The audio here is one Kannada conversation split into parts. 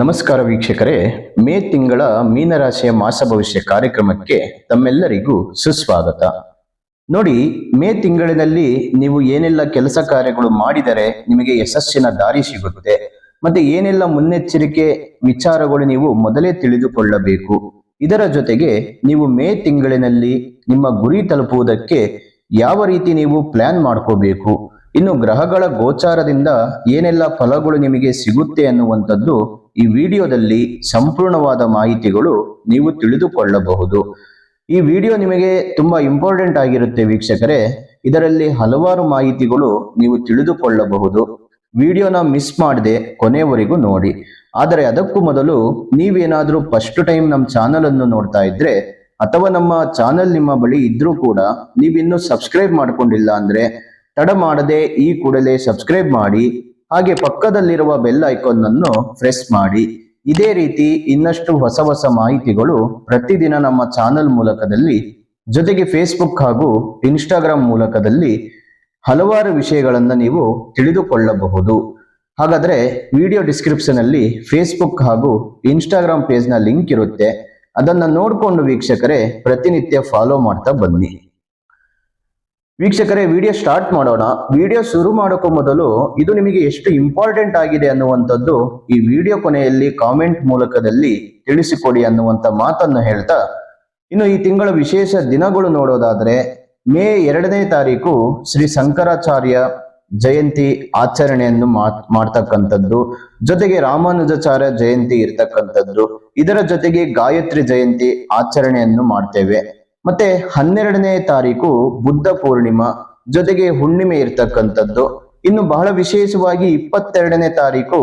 ನಮಸ್ಕಾರ ವೀಕ್ಷಕರೇ. ಮೇ ತಿಂಗಳ ಮೀನರಾಶಿಯ ಮಾಸ ಭವಿಷ್ಯ ಕಾರ್ಯಕ್ರಮಕ್ಕೆ ತಮ್ಮೆಲ್ಲರಿಗೂ ಸುಸ್ವಾಗತ. ನೋಡಿ, ಮೇ ತಿಂಗಳಿನಲ್ಲಿ ನೀವು ಏನೆಲ್ಲ ಕೆಲಸ ಕಾರ್ಯಗಳು ಮಾಡಿದರೆ ನಿಮಗೆ ಯಶಸ್ಸಿನ ದಾರಿ ಸಿಗುತ್ತೆ. ಮತ್ತೆ ಏನೆಲ್ಲ ಮುನ್ನೆಚ್ಚರಿಕೆ ವಿಚಾರಗಳು ನೀವು ಮೊದಲೇ ತಿಳಿದುಕೊಳ್ಳಬೇಕು. ಇದರ ಜೊತೆಗೆ ನೀವು ಮೇ ತಿಂಗಳಿನಲ್ಲಿ ನಿಮ್ಮ ಗುರಿ ತಲುಪುವುದಕ್ಕೆ ಯಾವ ರೀತಿ ನೀವು ಪ್ಲಾನ್ ಮಾಡ್ಕೋಬೇಕು? ಇನ್ನು ಗ್ರಹಗಳ ಗೋಚಾರದಿಂದ ಏನೆಲ್ಲ ಫಲಗಳು ನಿಮಗೆ ಸಿಗುತ್ತೆ ಅನ್ನುವಂಥದ್ದು ಈ ವಿಡಿಯೋದಲ್ಲಿ ಸಂಪೂರ್ಣವಾದ ಮಾಹಿತಿಗಳು ನೀವು ತಿಳಿದುಕೊಳ್ಳಬಹುದು. ಈ ವಿಡಿಯೋ ನಿಮಗೆ ತುಂಬಾ ಇಂಪಾರ್ಟೆಂಟ್ ಆಗಿರುತ್ತೆ ವೀಕ್ಷಕರೇ. ಇದರಲ್ಲಿ ಹಲವಾರು ಮಾಹಿತಿಗಳು ನೀವು ತಿಳಿದುಕೊಳ್ಳಬಹುದು. ವಿಡಿಯೋನ ಮಿಸ್ ಮಾಡದೆ ಕೊನೆಯವರೆಗೂ ನೋಡಿ. ಆದರೆ ಅದಕ್ಕೂ ಮೊದಲು ನೀವೇನಾದರೂ ಫಸ್ಟ್ ಟೈಮ್ ನಮ್ಮ ಚಾನಲ್ ಅನ್ನು ನೋಡ್ತಾ ಇದ್ರೆ, ಅಥವಾ ನಮ್ಮ ಚಾನಲ್ ನಿಮ್ಮ ಬಳಿ ಇದ್ರೂ ಕೂಡ ನೀವಿನ್ನೂ ಸಬ್ಸ್ಕ್ರೈಬ್ ಮಾಡ್ಕೊಂಡಿಲ್ಲ ಅಂದ್ರೆ ತಡ ಮಾಡದೆ ಈ ಕೂಡಲೇ ಸಬ್ಸ್ಕ್ರೈಬ್ ಮಾಡಿ ಹಾಗೆ ಪಕ್ಕದಲ್ಲಿರುವ ಬೆಲ್ ಐಕಾನ್ ಅನ್ನು ಪ್ರೆಸ್ ಮಾಡಿ. ಇದೇ ರೀತಿ ಇನ್ನಷ್ಟು ಹೊಸ ಹೊಸ ಮಾಹಿತಿಗಳು ಪ್ರತಿದಿನ ನಮ್ಮ ಚಾನಲ್ ಮೂಲಕದಲ್ಲಿ, ಜೊತೆಗೆ ಫೇಸ್ಬುಕ್ ಹಾಗೂ ಇನ್ಸ್ಟಾಗ್ರಾಮ್ ಮೂಲಕದಲ್ಲಿ ಹಲವಾರು ವಿಷಯಗಳನ್ನು ನೀವು ತಿಳಿದುಕೊಳ್ಳಬಹುದು. ಹಾಗಾದ್ರೆ ವಿಡಿಯೋ ಡಿಸ್ಕ್ರಿಪ್ಷನ್ ಅಲ್ಲಿ ಫೇಸ್ಬುಕ್ ಹಾಗೂ ಇನ್ಸ್ಟಾಗ್ರಾಮ್ ಪೇಜ್ನ ಲಿಂಕ್ ಇರುತ್ತೆ. ಅದನ್ನ ನೋಡಿಕೊಂಡು ವೀಕ್ಷಕರೇ ಪ್ರತಿನಿತ್ಯ ಫಾಲೋ ಮಾಡ್ತಾ ಬನ್ನಿ. ವೀಕ್ಷಕರೇ ವಿಡಿಯೋ ಸ್ಟಾರ್ಟ್ ಮಾಡೋಣ. ವಿಡಿಯೋ ಶುರು ಮಾಡೋಕ್ಕೂ ಮೊದಲು ಇದು ನಿಮಗೆ ಎಷ್ಟು ಇಂಪಾರ್ಟೆಂಟ್ ಆಗಿದೆ ಅನ್ನುವಂಥದ್ದು ಈ ವಿಡಿಯೋ ಕೊನೆಯಲ್ಲಿ ಕಾಮೆಂಟ್ ಮೂಲಕದಲ್ಲಿ ತಿಳಿಸಿಕೊಡಿ ಅನ್ನುವಂಥ ಮಾತನ್ನು ಹೇಳ್ತಾ, ಇನ್ನು ಈ ತಿಂಗಳ ವಿಶೇಷ ದಿನಗಳು ನೋಡೋದಾದ್ರೆ, ಮೇ ಎರಡನೇ ತಾರೀಕು ಶ್ರೀ ಶಂಕರಾಚಾರ್ಯ ಜಯಂತಿ ಆಚರಣೆಯನ್ನು ಮಾಡ್- ಮಾಡ್ತಕ್ಕಂಥದ್ದು. ಜೊತೆಗೆ ರಾಮಾನುಜಾಚಾರ್ಯ ಜಯಂತಿ ಇರ್ತಕ್ಕಂಥದ್ದು. ಇದರ ಜೊತೆಗೆ ಗಾಯತ್ರಿ ಜಯಂತಿ ಆಚರಣೆಯನ್ನು ಮಾಡ್ತೇವೆ. ಮತ್ತೆ ಹನ್ನೆರಡನೇ ತಾರೀಕು ಬುದ್ಧ ಪೂರ್ಣಿಮಾ. ಜೊತೆಗೆ ಹುಣ್ಣಿಮೆ ಇರ್ತಕ್ಕಂಥದ್ದು. ಇನ್ನು ಬಹಳ ವಿಶೇಷವಾಗಿ ಇಪ್ಪತ್ತೆರಡನೇ ತಾರೀಕು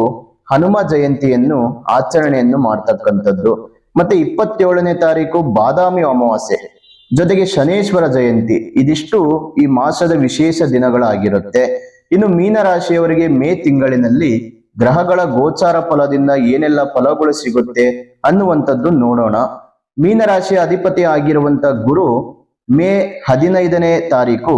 ಹನುಮ ಜಯಂತಿಯನ್ನು ಆಚರಣೆಯನ್ನು ಮಾಡ್ತಕ್ಕಂಥದ್ದು. ಮತ್ತೆ ಇಪ್ಪತ್ತೇಳನೇ ತಾರೀಕು ಬಾದಾಮಿ ಅಮಾವಾಸ್ಯೆ. ಜೊತೆಗೆ ಶನೇಶ್ವರ ಜಯಂತಿ. ಇದಿಷ್ಟು ಈ ಮಾಸದ ವಿಶೇಷ ದಿನಗಳಾಗಿರುತ್ತೆ. ಇನ್ನು ಮೀನರಾಶಿಯವರಿಗೆ ಮೇ ತಿಂಗಳಿನಲ್ಲಿ ಗ್ರಹಗಳ ಗೋಚಾರ ಫಲದಿಂದ ಏನೆಲ್ಲ ಫಲಗಳು ಸಿಗುತ್ತೆ ಅನ್ನುವಂಥದ್ದು ನೋಡೋಣ. ಮೀನರಾಶಿಯ ಅಧಿಪತಿ ಆಗಿರುವಂತ ಗುರು ಮೇ ಹದಿನೈದನೇ ತಾರೀಕು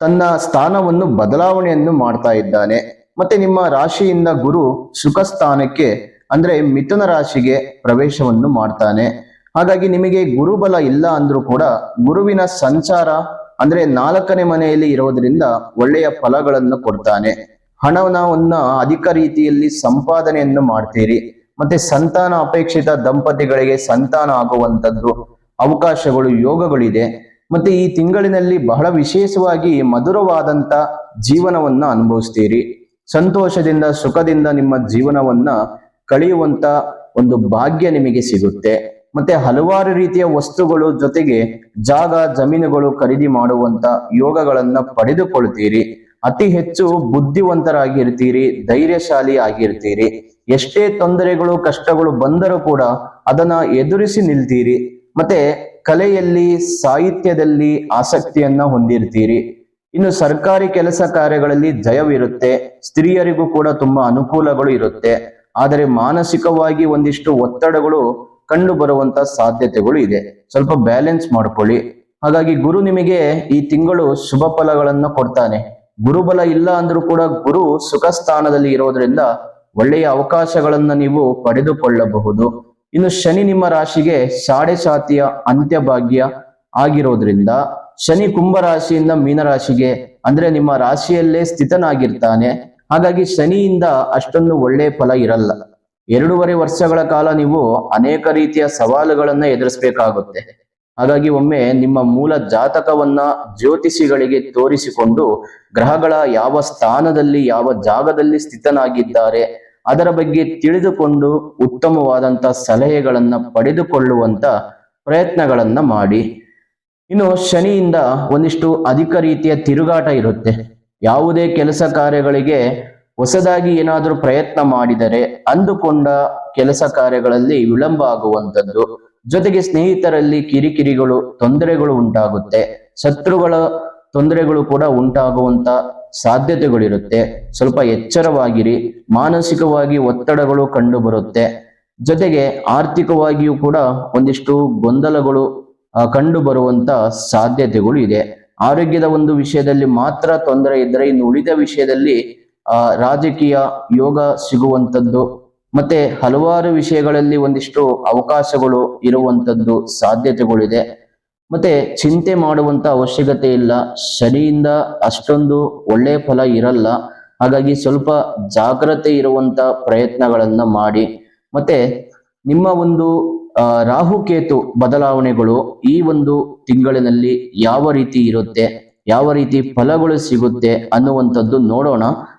ತನ್ನ ಸ್ಥಾನವನ್ನು ಬದಲಾವಣೆಯನ್ನು ಮಾಡ್ತಾ ಇದ್ದಾನೆ. ಮತ್ತೆ ನಿಮ್ಮ ರಾಶಿಯಿಂದ ಗುರು ಸುಖ ಸ್ಥಾನಕ್ಕೆ, ಅಂದ್ರೆ ಮಿಥುನ ರಾಶಿಗೆ ಪ್ರವೇಶವನ್ನು ಮಾಡ್ತಾನೆ. ಹಾಗಾಗಿ ನಿಮಗೆ ಗುರುಬಲ ಇಲ್ಲ ಅಂದ್ರೂ ಕೂಡ ಗುರುವಿನ ಸಂಚಾರ, ಅಂದ್ರೆ ನಾಲ್ಕನೇ ಮನೆಯಲ್ಲಿ ಇರೋದ್ರಿಂದ ಒಳ್ಳೆಯ ಫಲಗಳನ್ನು ಕೊಡ್ತಾನೆ. ಹಣವನ್ನ ಅಧಿಕ ರೀತಿಯಲ್ಲಿ ಸಂಪಾದನೆಯನ್ನು ಮಾಡ್ತೀರಿ. ಮತ್ತೆ ಸಂತಾನ ಅಪೇಕ್ಷಿತ ದಂಪತಿಗಳಿಗೆ ಸಂತಾನ ಆಗುವಂಥದ್ದು ಅವಕಾಶಗಳು, ಯೋಗಗಳಿದೆ. ಮತ್ತೆ ಈ ತಿಂಗಳಿನಲ್ಲಿ ಬಹಳ ವಿಶೇಷವಾಗಿ ಮಧುರವಾದಂತ ಜೀವನವನ್ನ ಅನುಭವಿಸ್ತೀರಿ. ಸಂತೋಷದಿಂದ, ಸುಖದಿಂದ ನಿಮ್ಮ ಜೀವನವನ್ನ ಕಳೆಯುವಂತ ಒಂದು ಭಾಗ್ಯ ನಿಮಗೆ ಸಿಗುತ್ತೆ. ಮತ್ತೆ ಹಲವಾರು ರೀತಿಯ ವಸ್ತುಗಳು ಜೊತೆಗೆ ಜಾಗ, ಜಮೀನುಗಳು ಖರೀದಿ ಮಾಡುವಂತ ಯೋಗಗಳನ್ನ ಪಡೆದುಕೊಳ್ತೀರಿ. ಅತಿ ಹೆಚ್ಚು ಬುದ್ಧಿವಂತರಾಗಿರ್ತೀರಿ, ಧೈರ್ಯಶಾಲಿ ಆಗಿರ್ತೀರಿ. ಎಷ್ಟೇ ತೊಂದರೆಗಳು, ಕಷ್ಟಗಳು ಬಂದರೂ ಕೂಡ ಅದನ್ನ ಎದುರಿಸಿ ನಿಲ್ತೀರಿ. ಮತ್ತೆ ಕಲೆಯಲ್ಲಿ, ಸಾಹಿತ್ಯದಲ್ಲಿ ಆಸಕ್ತಿಯನ್ನ ಹೊಂದಿರ್ತೀರಿ. ಇನ್ನು ಸರ್ಕಾರಿ ಕೆಲಸ ಕಾರ್ಯಗಳಲ್ಲಿ ಜಯವಿರುತ್ತೆ. ಸ್ತ್ರೀಯರಿಗೂ ಕೂಡ ತುಂಬಾ ಅನುಕೂಲಗಳು ಇರುತ್ತೆ. ಆದರೆ ಮಾನಸಿಕವಾಗಿ ಒಂದಿಷ್ಟು ಒತ್ತಡಗಳು ಕಂಡು ಬರುವಂತ ಸಾಧ್ಯತೆಗಳು ಇದೆ. ಸ್ವಲ್ಪ ಬ್ಯಾಲೆನ್ಸ್ ಮಾಡ್ಕೊಳ್ಳಿ. ಹಾಗಾಗಿ ಗುರು ನಿಮಗೆ ಈ ತಿಂಗಳು ಶುಭ ಫಲಗಳನ್ನು ಕೊಡ್ತಾನೆ. ಗುರುಬಲ ಇಲ್ಲ ಅಂದ್ರೂ ಕೂಡ ಗುರು ಸುಖ ಸ್ಥಾನದಲ್ಲಿ ಇರೋದ್ರಿಂದ ಒಳ್ಳೆಯ ಅವಕಾಶಗಳನ್ನ ನೀವು ಪಡೆದುಕೊಳ್ಳಬಹುದು. ಇನ್ನು ಶನಿ ನಿಮ್ಮ ರಾಶಿಗೆ ಸಾಡೆ ಸಾತಿಯ ಅಂತ್ಯಭಾಗ್ಯ ಆಗಿರೋದ್ರಿಂದ ಶನಿ ಕುಂಭ ರಾಶಿಯಿಂದ ಮೀನರಾಶಿಗೆ ಅಂದ್ರೆ ನಿಮ್ಮ ರಾಶಿಯಲ್ಲೇ ಸ್ಥಿತನಾಗಿರ್ತಾನೆ. ಹಾಗಾಗಿ ಶನಿಯಿಂದ ಅಷ್ಟೊಂದು ಒಳ್ಳೆಯ ಫಲ ಇರಲ್ಲ. ಎರಡೂವರೆ ವರ್ಷಗಳ ಕಾಲ ನೀವು ಅನೇಕ ರೀತಿಯ ಸವಾಲುಗಳನ್ನ ಎದುರಿಸಬೇಕಾಗುತ್ತೆ. ಹಾಗಾಗಿ ಒಮ್ಮೆ ನಿಮ್ಮ ಮೂಲ ಜಾತಕವನ್ನ ಜ್ಯೋತಿಷಿಗಳಿಗೆ ತೋರಿಸಿಕೊಂಡು ಗ್ರಹಗಳ ಯಾವ ಸ್ಥಾನದಲ್ಲಿ, ಯಾವ ಜಾಗದಲ್ಲಿ ಸ್ಥಿತನಾಗಿದ್ದಾರೆ, ಅದರ ಬಗ್ಗೆ ತಿಳಿದುಕೊಂಡು ಉತ್ತಮವಾದಂತ ಸಲಹೆಗಳನ್ನ ಪಡೆದುಕೊಳ್ಳುವಂತ ಪ್ರಯತ್ನಗಳನ್ನ ಮಾಡಿ. ಇನ್ನು ಶನಿಯಿಂದ ಒಂದಿಷ್ಟು ಅಧಿಕ ರೀತಿಯ ತಿರುಗಾಟ ಇರುತ್ತೆ. ಯಾವುದೇ ಕೆಲಸ ಕಾರ್ಯಗಳಿಗೆ ಹೊಸದಾಗಿ ಏನಾದರೂ ಪ್ರಯತ್ನ ಮಾಡಿದರೆ ಅಂದುಕೊಂಡ ಕೆಲಸ ಕಾರ್ಯಗಳಲ್ಲಿ ವಿಳಂಬ ಆಗುವಂಥದ್ದು. ಜೊತೆಗೆ ಸ್ನೇಹಿತರಲ್ಲಿ ಕಿರಿಕಿರಿಗಳು, ತೊಂದರೆಗಳು ಉಂಟಾಗುತ್ತೆ. ಶತ್ರುಗಳ ತೊಂದರೆಗಳು ಕೂಡ ಉಂಟಾಗುವಂತ ಸಾಧ್ಯತೆಗಳಿರುತ್ತೆ. ಸ್ವಲ್ಪ ಎಚ್ಚರವಾಗಿರಿ. ಮಾನಸಿಕವಾಗಿ ಒತ್ತಡಗಳು ಕಂಡು ಬರುತ್ತೆ ಜೊತೆಗೆ ಆರ್ಥಿಕವಾಗಿಯೂ ಕೂಡ ಒಂದಿಷ್ಟು ಗೊಂದಲಗಳು ಕಂಡು ಬರುವಂತ ಸಾಧ್ಯತೆಗಳು ಇದೆ. ಆರೋಗ್ಯದ ಒಂದು ವಿಷಯದಲ್ಲಿ ಮಾತ್ರ ತೊಂದರೆ ಇದ್ದರೆ ಇನ್ನು ಉಳಿದ ವಿಷಯದಲ್ಲಿ, ಆ, ರಾಜಕೀಯ ಯೋಗ ಸಿಗುವಂತದ್ದು ಮತ್ತೆ ಹಲವಾರು ವಿಷಯಗಳಲ್ಲಿ ಒಂದಿಷ್ಟು ಅವಕಾಶಗಳು ಇರುವಂತದ್ದು ಸಾಧ್ಯತೆಗಳಿದೆ. ಮತ್ತೆ ಚಿಂತೆ ಮಾಡುವಂತ ಅವಶ್ಯಕತೆ ಇಲ್ಲ. ಶನಿಯಿಂದ ಅಷ್ಟೊಂದು ಒಳ್ಳೆ ಫಲ ಇರಲ್ಲ. ಹಾಗಾಗಿ ಸ್ವಲ್ಪ ಜಾಗ್ರತೆ ಇರುವಂತ ಪ್ರಯತ್ನಗಳನ್ನ ಮಾಡಿ. ಮತ್ತೆ ನಿಮ್ಮ ಒಂದು ರಾಹು ರಾಹುಕೇತು ಬದಲಾವಣೆಗಳು ಈ ಒಂದು ತಿಂಗಳಿನಲ್ಲಿ ಯಾವ ರೀತಿ ಇರುತ್ತೆ? ಯಾವ ರೀತಿ ಫಲಗಳು ಸಿಗುತ್ತೆ ಅನ್ನುವಂಥದ್ದು ನೋಡೋಣ.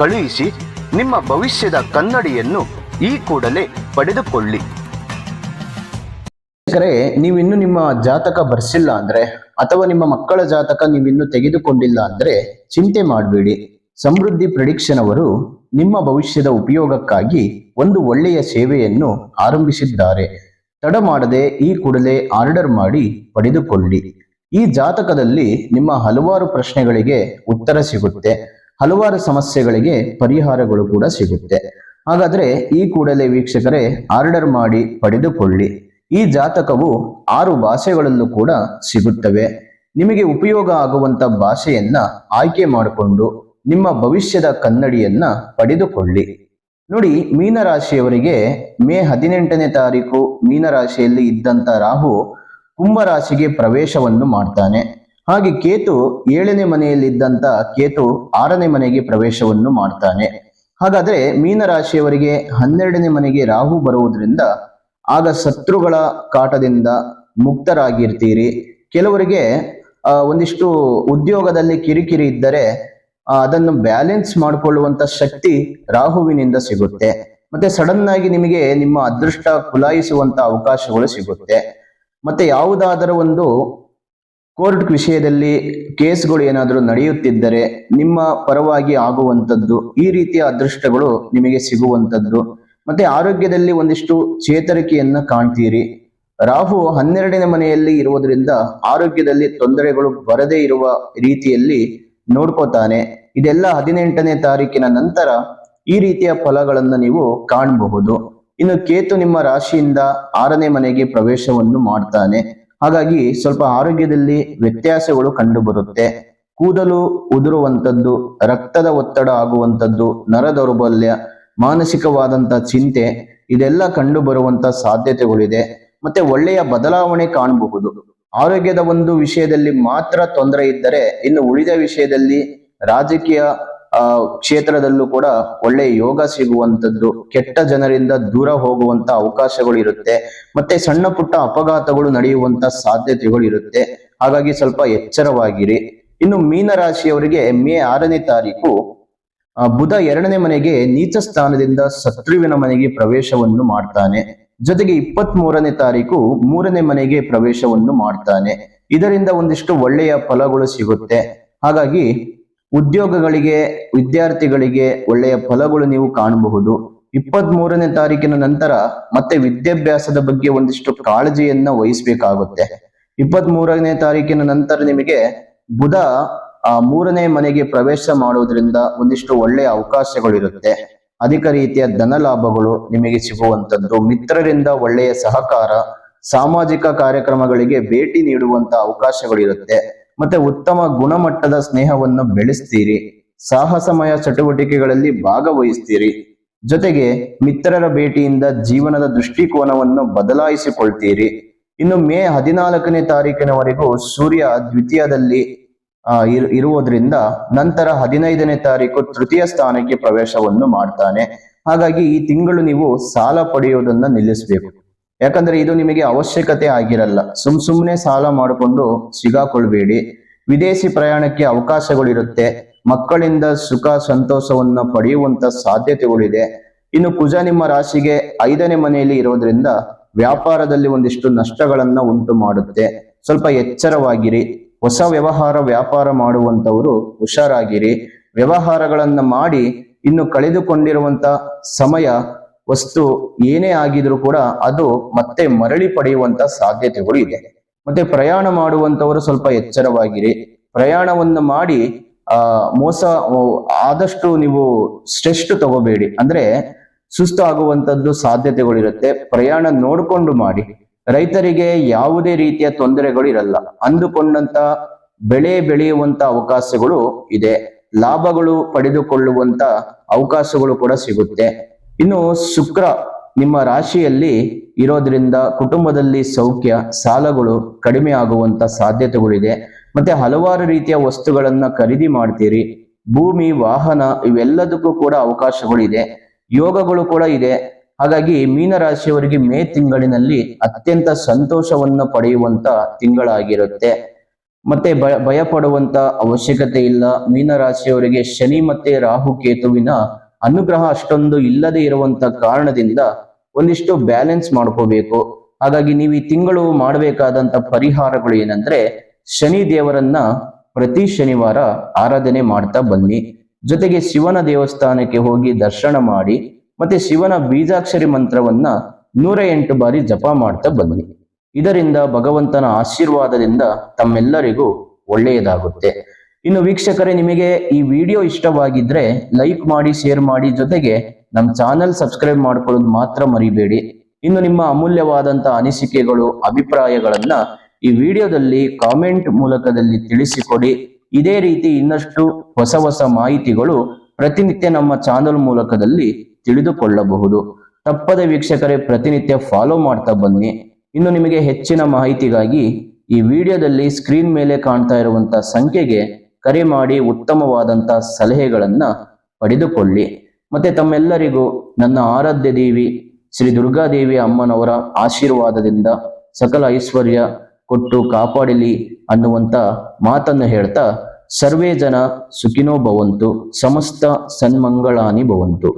ಕಳುಹಿಸಿ ನಿಮ್ಮ ಭವಿಷ್ಯದ ಕನ್ನಡಿಯನ್ನು ಈ ಕೂಡಲೇ ಪಡೆದುಕೊಳ್ಳಿ. ನೀವಿನ್ನು ನಿಮ್ಮ ಜಾತಕ ಬರ್ಸಿಲ್ಲ ಅಂದ್ರೆ, ಅಥವಾ ನಿಮ್ಮ ಮಕ್ಕಳ ಜಾತಕ ನೀವಿನ್ನು ತೆಗೆದುಕೊಂಡಿಲ್ಲ ಅಂದ್ರೆ ಚಿಂತೆ ಮಾಡಬೇಡಿ. ಸಮೃದ್ಧಿ ಪ್ರಿಡಿಕ್ಷನ್ ಅವರು ನಿಮ್ಮ ಭವಿಷ್ಯದ ಉಪಯೋಗಕ್ಕಾಗಿ ಒಂದು ಒಳ್ಳೆಯ ಸೇವೆಯನ್ನು ಆರಂಭಿಸಿದ್ದಾರೆ. ತಡ ಮಾಡದೆ ಈ ಕೂಡಲೇ ಆರ್ಡರ್ ಮಾಡಿ ಪಡೆದುಕೊಳ್ಳಿ. ಈ ಜಾತಕದಲ್ಲಿ ನಿಮ್ಮ ಹಲವಾರು ಪ್ರಶ್ನೆಗಳಿಗೆ ಉತ್ತರ ಸಿಗುತ್ತೆ. ಹಲವಾರು ಸಮಸ್ಯೆಗಳಿಗೆ ಪರಿಹಾರಗಳು ಕೂಡ ಸಿಗುತ್ತೆ. ಹಾಗಾದ್ರೆ ಈ ಕೂಡಲೇ ವೀಕ್ಷಕರೇ, ಆರ್ಡರ್ ಮಾಡಿ ಪಡೆದುಕೊಳ್ಳಿ. ಈ ಜಾತಕವು ಆರು ಭಾಷೆಗಳಲ್ಲೂ ಕೂಡ ಸಿಗುತ್ತವೆ. ನಿಮಗೆ ಉಪಯೋಗ ಆಗುವಂತ ಭಾಷೆಯನ್ನ ಆಯ್ಕೆ ಮಾಡಿಕೊಂಡು ನಿಮ್ಮ ಭವಿಷ್ಯದ ಕನ್ನಡಿಯನ್ನ ಪಡೆದುಕೊಳ್ಳಿ. ನೋಡಿ, ಮೀನರಾಶಿಯವರಿಗೆ ಮೇ ಹದಿನೆಂಟನೇ ತಾರೀಕು ಮೀನರಾಶಿಯಲ್ಲಿ ಇದ್ದಂತ ರಾಹು ಕುಂಭರಾಶಿಗೆ ಪ್ರವೇಶವನ್ನು ಮಾಡ್ತಾನೆ. ಹಾಗೆ ಕೇತು ಏಳನೇ ಮನೆಯಲ್ಲಿದ್ದಂತ ಕೇತು ಆರನೇ ಮನೆಗೆ ಪ್ರವೇಶವನ್ನು ಮಾಡ್ತಾನೆ. ಹಾಗಾದ್ರೆ ಮೀನರಾಶಿಯವರಿಗೆ ಹನ್ನೆರಡನೇ ಮನೆಗೆ ರಾಹು ಬರುವುದರಿಂದ ಆಗ ಶತ್ರುಗಳ ಕಾಟದಿಂದ ಮುಕ್ತರಾಗಿರ್ತೀರಿ. ಕೆಲವರಿಗೆ ಒಂದಿಷ್ಟು ಉದ್ಯೋಗದಲ್ಲಿ ಕಿರಿಕಿರಿ ಇದ್ದರೆ ಅದನ್ನು ಬ್ಯಾಲೆನ್ಸ್ ಮಾಡಿಕೊಳ್ಳುವಂತ ಶಕ್ತಿ ರಾಹುವಿನಿಂದ ಸಿಗುತ್ತೆ. ಮತ್ತೆ ಸಡನ್ ಆಗಿ ನಿಮಗೆ ನಿಮ್ಮ ಅದೃಷ್ಟ ಕುಲಾಯಿಸುವಂತ ಅವಕಾಶಗಳು ಸಿಗುತ್ತೆ. ಮತ್ತೆ ಯಾವುದಾದರೂ ಒಂದು ಕೋರ್ಟ್ ವಿಷಯದಲ್ಲಿ ಕೇಸ್ಗಳು ಏನಾದರೂ ನಡೆಯುತ್ತಿದ್ದರೆ ನಿಮ್ಮ ಪರವಾಗಿ ಆಗುವಂಥದ್ದು, ಈ ರೀತಿಯ ಅದೃಷ್ಟಗಳು ನಿಮಗೆ ಸಿಗುವಂಥದ್ದು. ಮತ್ತೆ ಆರೋಗ್ಯದಲ್ಲಿ ಒಂದಿಷ್ಟು ಚೇತರಿಕೆಯನ್ನ ಕಾಣ್ತೀರಿ. ರಾಹು ಹನ್ನೆರಡನೇ ಮನೆಯಲ್ಲಿ ಇರುವುದರಿಂದ ಆರೋಗ್ಯದಲ್ಲಿ ತೊಂದರೆಗಳು ಬರದೇ ಇರುವ ರೀತಿಯಲ್ಲಿ ನೋಡ್ಕೋತಾನೆ. ಇದೆಲ್ಲ ಹದಿನೆಂಟನೇ ತಾರೀಕಿನ ನಂತರ ಈ ರೀತಿಯ ಫಲಗಳನ್ನು ನೀವು ಕಾಣಬಹುದು. ಇನ್ನು ಕೇತು ನಿಮ್ಮ ರಾಶಿಯಿಂದ ಆರನೇ ಮನೆಗೆ ಪ್ರವೇಶವನ್ನು ಮಾಡ್ತಾನೆ. ಹಾಗಾಗಿ ಸ್ವಲ್ಪ ಆರೋಗ್ಯದಲ್ಲಿ ವ್ಯತ್ಯಾಸಗಳು ಕಂಡು ಬರುತ್ತೆ ಕೂದಲು ಉದುರುವಂಥದ್ದು, ರಕ್ತದ ಒತ್ತಡ ಆಗುವಂಥದ್ದು ನರ ದೌರ್ಬಲ್ಯ ಮಾನಸಿಕವಾದಂತ ಚಿಂತೆ, ಇದೆಲ್ಲ ಕಂಡು ಬರುವಂತ ಸಾಧ್ಯತೆಗಳಿದೆ. ಮತ್ತೆ ಒಳ್ಳೆಯ ಬದಲಾವಣೆ ಕಾಣಬಹುದು. ಆರೋಗ್ಯದ ಒಂದು ವಿಷಯದಲ್ಲಿ ಮಾತ್ರ ತೊಂದರೆ ಇದ್ದರೆ, ಇನ್ನು ಉಳಿದ ವಿಷಯದಲ್ಲಿ ರಾಜಕೀಯ ಆ, ಕ್ಷೇತ್ರದಲ್ಲೂ ಕೂಡ ಒಳ್ಳೆ ಯೋಗ ಸಿಗುವಂತದ್ದು ಕೆಟ್ಟ ಜನರಿಂದ ದೂರ ಹೋಗುವಂತ ಅವಕಾಶಗಳು ಇರುತ್ತೆ, ಮತ್ತೆ ಸಣ್ಣ ಪುಟ್ಟ ಅಪಘಾತಗಳು ನಡೆಯುವಂತ ಸಾಧ್ಯತೆಗಳು ಇರುತ್ತೆ. ಹಾಗಾಗಿ ಸ್ವಲ್ಪ ಎಚ್ಚರವಾಗಿರಿ. ಇನ್ನು ಮೀನರಾಶಿಯವರಿಗೆ ಮೇ ಆರನೇ ತಾರೀಕು ಬುಧ ಎರಡನೇ ಮನೆಗೆ ನೀಚ ಸ್ಥಾನದಿಂದ ಶತ್ರುವಿನ ಮನೆಗೆ ಪ್ರವೇಶವನ್ನು ಮಾಡ್ತಾನೆ. ಜೊತೆಗೆ ಇಪ್ಪತ್ತ್ ಮೂರನೇ ತಾರೀಕು ಮೂರನೇ ಮನೆಗೆ ಪ್ರವೇಶವನ್ನು ಮಾಡ್ತಾನೆ. ಇದರಿಂದ ಒಂದಿಷ್ಟು ಒಳ್ಳೆಯ ಫಲಗಳು ಸಿಗುತ್ತೆ. ಹಾಗಾಗಿ ಉದ್ಯೋಗಗಳಿಗೆ, ವಿದ್ಯಾರ್ಥಿಗಳಿಗೆ ಒಳ್ಳೆಯ ಫಲಗಳು ನೀವು ಕಾಣಬಹುದು. ಇಪ್ಪತ್ತ್ ಮೂರನೇ ತಾರೀಕಿನ ನಂತರ ಮತ್ತೆ ವಿದ್ಯಾಭ್ಯಾಸದ ಬಗ್ಗೆ ಒಂದಿಷ್ಟು ಕಾಳಜಿಯನ್ನ ವಹಿಸಬೇಕಾಗುತ್ತೆ. ಇಪ್ಪತ್ತ್ ಮೂರನೇ ತಾರೀಕಿನ ನಂತರ ನಿಮಗೆ ಬುಧ, ಆ ಮೂರನೇ ಮನೆಗೆ ಪ್ರವೇಶ ಮಾಡುವುದರಿಂದ ಒಂದಿಷ್ಟು ಒಳ್ಳೆಯ ಅವಕಾಶಗಳಿರುತ್ತೆ. ಅಧಿಕ ರೀತಿಯ ಧನ ಲಾಭಗಳು ನಿಮಗೆ ಸಿಗುವಂತದ್ದು ಮಿತ್ರರಿಂದ ಒಳ್ಳೆಯ ಸಹಕಾರ, ಸಾಮಾಜಿಕ ಕಾರ್ಯಕ್ರಮಗಳಿಗೆ ಭೇಟಿ ನೀಡುವಂತ ಅವಕಾಶಗಳಿರುತ್ತೆ. ಮತ್ತೆ ಉತ್ತಮ ಗುಣಮಟ್ಟದ ಸ್ನೇಹವನ್ನು ಬೆಳೆಸ್ತೀರಿ. ಸಾಹಸಮಯ ಚಟುವಟಿಕೆಗಳಲ್ಲಿ ಭಾಗವಹಿಸ್ತೀರಿ. ಜೊತೆಗೆ ಮಿತ್ರರ ಭೇಟಿಯಿಂದ ಜೀವನದ ದೃಷ್ಟಿಕೋನವನ್ನು ಬದಲಾಯಿಸಿಕೊಳ್ತೀರಿ. ಇನ್ನು ಮೇ ಹದಿನಾಲ್ಕನೇ ತಾರೀಕಿನವರೆಗೂ ಸೂರ್ಯ ದ್ವಿತೀಯದಲ್ಲಿ ಇರುವುದರಿಂದ ನಂತರ ಹದಿನೈದನೇ ತಾರೀಕು ತೃತೀಯ ಸ್ಥಾನಕ್ಕೆ ಪ್ರವೇಶವನ್ನು ಮಾಡ್ತಾನೆ. ಹಾಗಾಗಿ ಈ ತಿಂಗಳು ನೀವು ಸಾಲ ಪಡೆಯುವುದನ್ನ ನಿಲ್ಲಿಸಬೇಕು. ಯಾಕಂದ್ರೆ ಇದು ನಿಮಗೆ ಅವಶ್ಯಕತೆ ಆಗಿರಲ್ಲ. ಸುಮ್ ಸುಮ್ನೆ ಸಾಲ ಮಾಡಿಕೊಂಡು ಸಿಗಾಕೊಳ್ಬೇಡಿ. ವಿದೇಶಿ ಪ್ರಯಾಣಕ್ಕೆ ಅವಕಾಶಗಳಿರುತ್ತೆ. ಮಕ್ಕಳಿಂದ ಸುಖ ಸಂತೋಷವನ್ನ ಪಡೆಯುವಂತ ಸಾಧ್ಯತೆಗಳಿದೆ. ಇನ್ನು ಕುಜ ನಿಮ್ಮ ರಾಶಿಗೆ ಐದನೇ ಮನೆಯಲ್ಲಿ ಇರೋದ್ರಿಂದ ವ್ಯಾಪಾರದಲ್ಲಿ ಒಂದಿಷ್ಟು ನಷ್ಟಗಳನ್ನ ಉಂಟು ಮಾಡುತ್ತೆ. ಸ್ವಲ್ಪ ಎಚ್ಚರವಾಗಿರಿ. ಹೊಸ ವ್ಯವಹಾರ ವ್ಯಾಪಾರ ಮಾಡುವಂತವರು ಹುಷಾರಾಗಿರಿ. ವ್ಯವಹಾರಗಳನ್ನ ಮಾಡಿ ಇನ್ನು ಕಳೆದುಕೊಂಡಿರುವಂತ ಸಮಯ ವಸ್ತು ಏನೇ ಆಗಿದ್ರು ಕೂಡ ಅದು ಮತ್ತೆ ಮರಳಿ ಪಡೆಯುವಂತ ಸಾಧ್ಯತೆಗಳು ಇದೆ. ಮತ್ತೆ ಪ್ರಯಾಣ ಮಾಡುವಂತವರು ಸ್ವಲ್ಪ ಎಚ್ಚರವಾಗಿರಿ. ಪ್ರಯಾಣವನ್ನು ಮಾಡಿ, ಆ, ಮೋಸ ಆದಷ್ಟು ನೀವು ಸ್ಟ್ರೆಸ್ಟ್ ತಗೋಬೇಡಿ. ಅಂದ್ರೆ ಸುಸ್ತು ಆಗುವಂತದ್ದು ಸಾಧ್ಯತೆಗಳಿರುತ್ತೆ. ಪ್ರಯಾಣ ನೋಡ್ಕೊಂಡು ಮಾಡಿ. ರೈತರಿಗೆ ಯಾವುದೇ ರೀತಿಯ ತೊಂದರೆಗಳು ಇರಲ್ಲ. ಅಂದುಕೊಂಡಂತ ಬೆಳೆ ಬೆಳೆಯುವಂತ ಅವಕಾಶಗಳು ಇದೆ. ಲಾಭಗಳು ಪಡೆದುಕೊಳ್ಳುವಂತ ಅವಕಾಶಗಳು ಕೂಡ ಸಿಗುತ್ತೆ. ಇನ್ನು ಶುಕ್ರ ನಿಮ್ಮ ರಾಶಿಯಲ್ಲಿ ಇರೋದ್ರಿಂದ ಕುಟುಂಬದಲ್ಲಿ ಸೌಖ್ಯ, ಸಾಲಗಳು ಕಡಿಮೆ ಆಗುವಂತ ಸಾಧ್ಯತೆಗಳಿದೆ. ಮತ್ತೆ ಹಲವಾರು ರೀತಿಯ ವಸ್ತುಗಳನ್ನ ಖರೀದಿ ಮಾಡ್ತೀರಿ. ಭೂಮಿ, ವಾಹನ ಇವೆಲ್ಲದಕ್ಕೂ ಕೂಡ ಅವಕಾಶಗಳಿದೆ. ಯೋಗಗಳು ಕೂಡ ಇದೆ. ಹಾಗಾಗಿ ಮೀನರಾಶಿಯವರಿಗೆ ಮೇ ತಿಂಗಳಿನಲ್ಲಿ ಅತ್ಯಂತ ಸಂತೋಷವನ್ನು ಪಡೆಯುವಂತ ತಿಂಗಳಾಗಿರುತ್ತೆ. ಮತ್ತೆ ಭಯ ಅವಶ್ಯಕತೆ ಇಲ್ಲ. ಮೀನರಾಶಿಯವರಿಗೆ ಶನಿ ಮತ್ತೆ ರಾಹು ಕೇತುವಿನ ಅನುಗ್ರಹ ಅಷ್ಟೊಂದು ಇಲ್ಲದೆ ಇರುವಂತ ಕಾರಣದಿಂದ ಒಂದಿಷ್ಟು ಬ್ಯಾಲೆನ್ಸ್ ಮಾಡ್ಕೋಬೇಕು. ಹಾಗಾಗಿ ನೀವು ಈ ತಿಂಗಳು ಮಾಡಬೇಕಾದಂತ ಪರಿಹಾರಗಳು ಏನಂದ್ರೆ ಶನಿ ದೇವರನ್ನ ಪ್ರತಿ ಶನಿವಾರ ಆರಾಧನೆ ಮಾಡ್ತಾ ಬನ್ನಿ. ಜೊತೆಗೆ ಶಿವನ ದೇವಸ್ಥಾನಕ್ಕೆ ಹೋಗಿ ದರ್ಶನ ಮಾಡಿ, ಮತ್ತೆ ಶಿವನ ಬೀಜಾಕ್ಷರಿ ಮಂತ್ರವನ್ನ ನೂರ ಎಂಟು ಬಾರಿ ಜಪ ಮಾಡ್ತಾ ಬನ್ನಿ. ಇದರಿಂದ ಭಗವಂತನ ಆಶೀರ್ವಾದದಿಂದ ತಮ್ಮೆಲ್ಲರಿಗೂ ಒಳ್ಳೆಯದಾಗುತ್ತೆ. ಇನ್ನು ವೀಕ್ಷಕರೇ, ನಿಮಗೆ ಈ ವಿಡಿಯೋ ಇಷ್ಟವಾಗಿದ್ರೆ ಲೈಕ್ ಮಾಡಿ ಶೇರ್ ಮಾಡಿ ಜೊತೆಗೆ ನಮ್ಮ ಚಾನೆಲ್ ಸಬ್ಸ್ಕ್ರೈಬ್ ಮಾಡ್ಕೊಳ್ಳೋದು ಮಾತ್ರ ಮರಿಬೇಡಿ. ಇನ್ನು ನಿಮ್ಮ ಅಮೂಲ್ಯವಾದಂತ ಅನಿಸಿಕೆಗಳು, ಅಭಿಪ್ರಾಯಗಳನ್ನ ಈ ವಿಡಿಯೋದಲ್ಲಿ ಕಾಮೆಂಟ್ ಮೂಲಕದಲ್ಲಿ ತಿಳಿಸಿಕೊಡಿ. ಇದೇ ರೀತಿ ಇನ್ನಷ್ಟು ಹೊಸ ಹೊಸ ಮಾಹಿತಿಗಳು ಪ್ರತಿನಿತ್ಯ ನಮ್ಮ ಚಾನೆಲ್ ಮೂಲಕದಲ್ಲಿ ತಿಳಿದುಕೊಳ್ಳಬಹುದು. ತಪ್ಪದ ವೀಕ್ಷಕರೇ, ಪ್ರತಿನಿತ್ಯ ಫಾಲೋ ಮಾಡ್ತಾ ಬನ್ನಿ. ಇನ್ನು ನಿಮಗೆ ಹೆಚ್ಚಿನ ಮಾಹಿತಿಗಾಗಿ ಈ ವಿಡಿಯೋದಲ್ಲಿ ಸ್ಕ್ರೀನ್ ಮೇಲೆ ಕಾಣ್ತಾ ಇರುವಂತಹ ಸಂಖ್ಯೆಗೆ ಕರೆ ಮಾಡಿ ಉತ್ತಮವಾದಂತ ಸಲಹೆಗಳನ್ನ ಪಡೆದುಕೊಳ್ಳಿ. ಮತ್ತೆ ತಮ್ಮೆಲ್ಲರಿಗೂ ನನ್ನ ಆರಾಧ್ಯ ದೇವಿ ಶ್ರೀ ದುರ್ಗಾದೇವಿ ಅಮ್ಮನವರ ಆಶೀರ್ವಾದದಿಂದ ಸಕಲ ಐಶ್ವರ್ಯ ಕೊಟ್ಟು ಕಾಪಾಡಲಿ ಅನ್ನುವಂತ ಮಾತನ್ನು ಹೇಳ್ತಾ, ಸರ್ವೇ ಜನ ಸುಖಿನೋ ಭವಂತು, ಸಮಸ್ತ ಸನ್ಮಂಗಳಾನಿ ಭವಂತು.